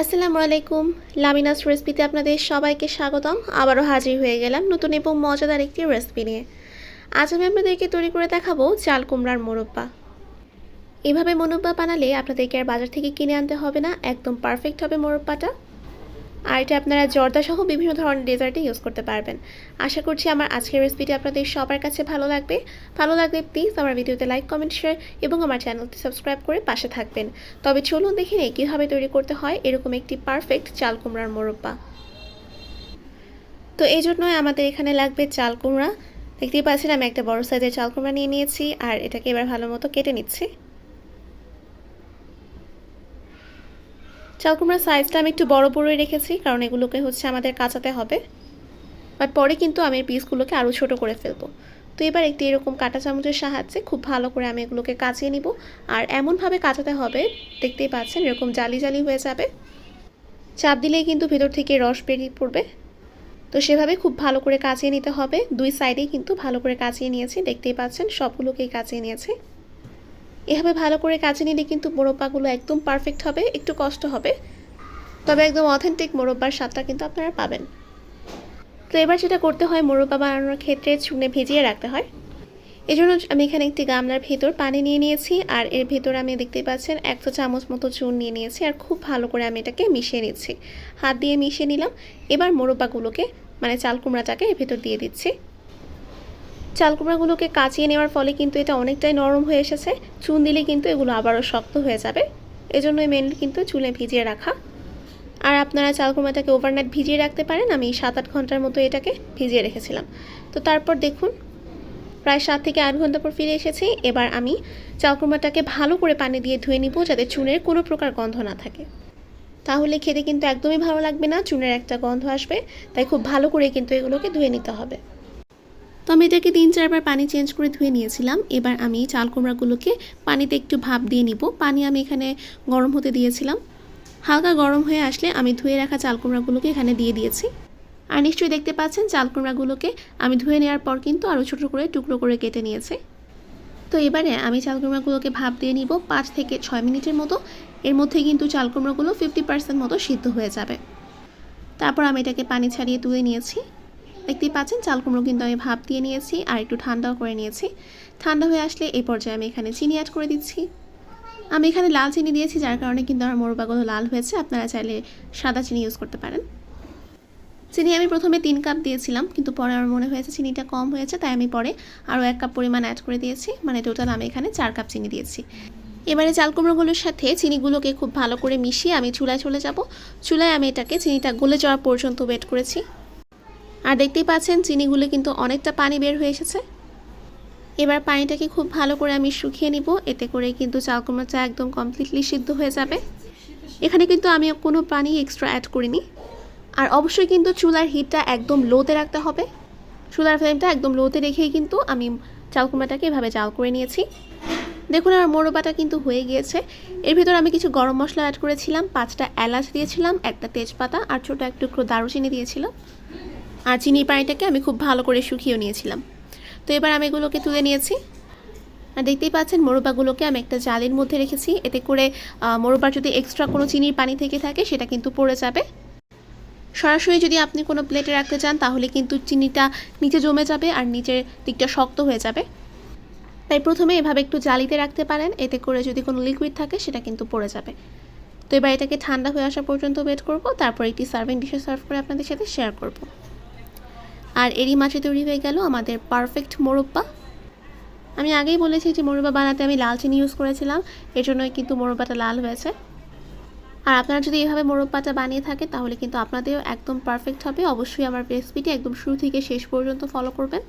আসসালামু আলাইকুম। লামিনাস রেসিপিতে আপনাদের সবাইকে স্বাগতম। আবারও হাজির হয়ে গেলাম নতুন এবং মজাদার একটি রেসিপি নিয়ে। আজ আমি আপনাদেরকে তৈরি করে দেখাবো চাল কুমড়ার মোরব্বা। এভাবে মোরব্বা বানালে আপনাদেরকে আর বাজার থেকে কিনে আনতে হবে না, একদম পারফেক্ট হবে মোরব্বাটা। আর এটা আপনারা জর্দা সহ বিভিন্ন ধরনের ডেজার্টে ইউজ করতে পারবেন। আশা করছি আমার আজকের রেসিপিটি আপনাদের সবার কাছে ভালো লাগবে। ভালো লাগলে প্লিজ আমার ভিডিওতে লাইক কমেন্ট শেয়ার এবং আমার চ্যানেলটি সাবস্ক্রাইব করে পাশে থাকবেন। তবে চলুন দেখে নিই কীভাবে তৈরি করতে হয় এরকম একটি পারফেক্ট চাল কুমড়ার মোরব্বা। তো এই জন্যই আমাদের এখানে লাগবে চাল কুমড়া। দেখতেই পাচ্ছেন আমি একটা বড় সাইজের চাল কুমড়া নিয়ে নিয়েছি আর এটাকে এবার ভালো মতো কেটে নিচ্ছি। চাল কুমড়ার সাইজটা আমি একটু বড় বড়ই রেখেছি, কারণ এগুলোকে হচ্ছে আমাদের কাঁচাতে হবে। বাট পরে কিন্তু আমি পিসগুলোকে আরও ছোট করে ফেলব। তো এবার একটি এরকম কাঁটা চামচের সাহায্যে খুব ভালো করে আমি এগুলোকে কাচিয়ে নিব। আর এমনভাবে কাঁচাতে হবে, দেখতেই পাচ্ছেন এরকম জালি জালি হয়ে যাবে। চাপ দিলেই কিন্তু ভেতর থেকে রস বেরিয়ে পড়বে। তো সেভাবে খুব ভালো করে কাচিয়ে নিতে হবে। দুই সাইডেই কিন্তু ভালো করে কাচিয়ে নিয়েছি, দেখতেই পাচ্ছেন সবগুলোকেই কাচিয়ে নিয়েছি। এভাবে ভালো করে কাজে নিলে কিন্তু মোরব্বাগুলো একদম পারফেক্ট হবে, একটু কষ্ট হবে। তবে একদম অথেন্টিক মোরব্বার স্বাদটা কিন্তু আপনারা পাবেন। তো এবার যেটা করতে হয়, মোরব্বা বানানোর ক্ষেত্রে চুনে ভিজিয়ে রাখতে হয়। এজন্য আমি এখানে একটি গামলার ভেতর পানি নিয়ে নিয়েছি, আর এর ভেতর আমি দেখতে পাচ্ছেন এক চা চামচ মতো চুন নিয়ে নিয়েছি, আর খুব ভালো করে আমি এটাকে মিশিয়ে নিচ্ছি। হাত দিয়ে মিশিয়ে নিলাম, এবার মোরব্বাগুলোকে মানে চাল কুমড়াটাকে এর ভেতর দিয়ে দিচ্ছি। চাল কুমড়াগুলোকে কাচিয়ে নেওয়ার ফলে কিন্তু এটা অনেকটাই নরম হয়ে এসেছে। চুন দিলে কিন্তু এগুলো আবারও শক্ত হয়ে যাবে। এজন্যই মেনলি কিন্তু চুলে ভিজিয়ে রাখা। আর আপনারা চাল কুমড়াটাকে ওভারনাইট ভিজিয়ে রাখতে পারেন। আমি সাত আট ঘণ্টার মতো এটাকে ভিজিয়ে রেখেছিলাম। তো তারপর দেখুন, প্রায় সাত থেকে আট ঘণ্টা পর ফিরে এসেছি। এবার আমি চাল কুমড়াটাকে ভালো করে পানি দিয়ে ধুয়ে নিব যাতে চুনের কোনো প্রকার গন্ধ না থাকে। তাহলে খেতে কিন্তু একদমই ভালো লাগবে না। চুনের একটা গন্ধ আসবে। তাই খুব ভালো করে কিন্তু এগুলোকে ধুয়ে নিতে হবে। তো আমি এটাকে তিন চারবার পানি চেঞ্জ করে ধুয়ে নিয়েছিলাম। এবার আমি চাল কুমড়াগুলোকে পানিতে একটু ভাপ দিয়ে নিব। পানি আমি এখানে গরম হতে দিয়েছিলাম। হালকা গরম হয়ে আসলে আমি ধুয়ে রাখা চাল কুমড়াগুলোকে এখানে দিয়ে দিয়েছি। আর নিশ্চয়ই দেখতে পাচ্ছেন, চাল কুমড়াগুলোকে আমি ধুয়ে নেওয়ার পর কিন্তু আরও ছোটো করে টুকরো করে কেটে নিয়েছে। তো এবারে আমি চাল কুমড়াগুলোকে ভাপ দিয়ে নিব পাঁচ থেকে ছয় মিনিটের মতো। এর মধ্যে কিন্তু চাল কুমড়াগুলো ফিফটি পার্সেন্ট মতো সিদ্ধ হয়ে যাবে। তারপর আমি এটাকে পানি ছাড়িয়ে তুলে নিয়েছি। দেখতেই পাচ্ছেন, চাল কুমড়ো কিন্তু আমি ভাপ দিয়ে নিয়েছি আর একটু ঠান্ডাও করে নিয়েছি। ঠান্ডা হয়ে আসলে এই পর্যায়ে আমি এখানে চিনি অ্যাড করে দিচ্ছি। আমি এখানে লাল চিনি দিয়েছি, যার কারণে কিন্তু আমার মোরবাগুলো লাল হয়েছে। আপনারা চাইলে সাদা চিনি ইউজ করতে পারেন। চিনি আমি প্রথমে তিন কাপ দিয়েছিলাম, কিন্তু পরে আমার মনে হয়েছে চিনিটা কম হয়েছে, তাই আমি পরে আরও এক কাপ পরিমাণ অ্যাড করে দিয়েছি। মানে টোটাল আমি এখানে চার কাপ চিনি দিয়েছি। এবারে চাল কুমড়োগুলোর সাথে চিনিগুলোকে খুব ভালো করে মিশিয়ে আমি চুলায় চলে যাব। চুলায় আমি এটাকে চিনিটা গলে যাওয়া পর্যন্ত ওয়েট করেছি। আর দেখতেই পাচ্ছেন চিনিগুলো কিন্তু অনেকটা পানি বের হয়ে এসেছে। এবার পানিটাকে খুব ভালো করে আমি শুকিয়ে নিব। এতে করে কিন্তু চাল কুমড়া চা একদম কমপ্লিটলি সিদ্ধ হয়ে যাবে। এখানে কিন্তু আমি কোনো পানি এক্সট্রা অ্যাড করিনি। আর অবশ্যই কিন্তু চুলার হিটটা একদম লোতে রাখতে হবে। চুলার ফ্লেমটা একদম লোতে রেখেই কিন্তু আমি চাল কুমড়াটাকে এভাবে জাল করে নিয়েছি। দেখুন আমার মোরবাটা কিন্তু হয়ে গিয়েছে। এর ভিতর আমি কিছু গরম মশলা অ্যাড করেছিলাম, পাঁচটা এলাচ দিয়েছিলাম, একটা তেজপাতা আর ছোটো এক টুকরো দারুচিনি দিয়েছিলাম। আর চিনির পানিটাকে আমি খুব ভালো করে শুকিয়েও নিয়েছিলাম। তো এবার আমি এগুলোকে তুলে নিয়েছি। আর দেখতেই পাচ্ছেন, মোরব্বাগুলোকে আমি একটা জালের মধ্যে রেখেছি। এতে করে মোরব্বার যদি এক্সট্রা কোনো চিনির পানি থেকে থাকে, সেটা কিন্তু পড়ে যাবে। সরাসরি যদি আপনি কোনো প্লেটে রাখতে চান, তাহলে কিন্তু চিনিটা নিচে জমে যাবে আর নিচের দিকটা শক্ত হয়ে যাবে। তাই প্রথমে এভাবে একটু জালিতে রাখতে পারেন। এতে করে যদি কোনো লিকুইড থাকে, সেটা কিন্তু পড়ে যাবে। তো এবার এটাকে ঠান্ডা হয়ে আসা পর্যন্ত ওয়েট করব। তারপর একটি সার্ভিং ডিশে সার্ভ করে আপনাদের সাথে শেয়ার করব। আর এরই মাঝে তৈরি হয়ে গেল আমাদের পারফেক্ট মোরব্বা। আমি আগেই বলেছি যে মোরব্বা বানাতে আমি লাল চিনি ইউজ করেছিলাম এর জন্যই কিন্তু মোরব্বাটা লাল হয়েছে। আর আপনারা যদি এভাবে মোরব্বাটা বানিয়ে থাকে, তাহলে কিন্তু আপনাদেরও একদম পারফেক্ট হবে। অবশ্যই আমার রেসিপিটি একদম শুরু থেকে শেষ পর্যন্ত ফলো করবেন।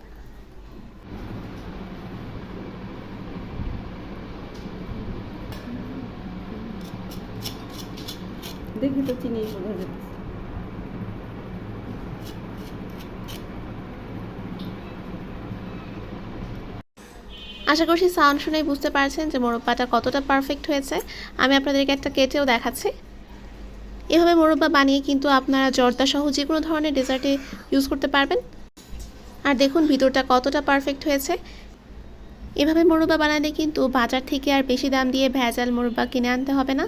দেখি তো চিনি আশা করছি সাউন্ড শুনেই বুঝতে পারছেন যে মোরব্বাটা কতটা পারফেক্ট হয়েছে। আমি আপনাদেরকে একটা কেটেও দেখাচ্ছি। এভাবে মোরব্বা বানিয়ে কিন্তু আপনারা জর্দা সহ যে কোনো ধরনের ডেজার্টে ইউজ করতে পারবেন। আর দেখুন ভিতরটা কতটা পারফেক্ট হয়েছে। এভাবে মোরব্বা বানালে কিন্তু বাজার থেকে আর বেশি দাম দিয়ে ভেজাল মোরব্বা কিনে আনতে হবে না।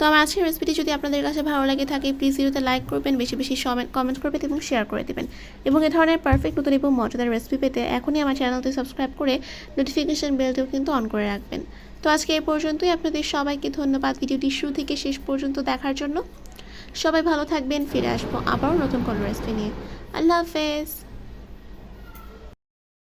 তো আমার আজকের রেসিপিটি যদি আপনাদের কাছে ভালো লাগে থাকে প্লিজ ভিডিওতে লাইক করবেন, বেশি বেশি কমেন্ট করবেন এবং শেয়ার করে দেবেন। এবং এ ধরনের পারফেক্ট নতুন এবং মজাদার রেসিপি পেতে এখনই আমার চ্যানেলটি সাবস্ক্রাইব করে নোটিফিকেশন বেলটিও কিন্তু অন করে রাখবেন। তো আজকে এই পর্যন্তই। আপনাদের সবাইকে ধন্যবাদ। ভিডিওটি শুরু থেকে শেষ পর্যন্ত দেখার জন্য। সবাই ভালো থাকবেন। ফিরে আসব আবারও নতুন কোনো রেসিপি নিয়ে। আল্লাহ হাফেজ।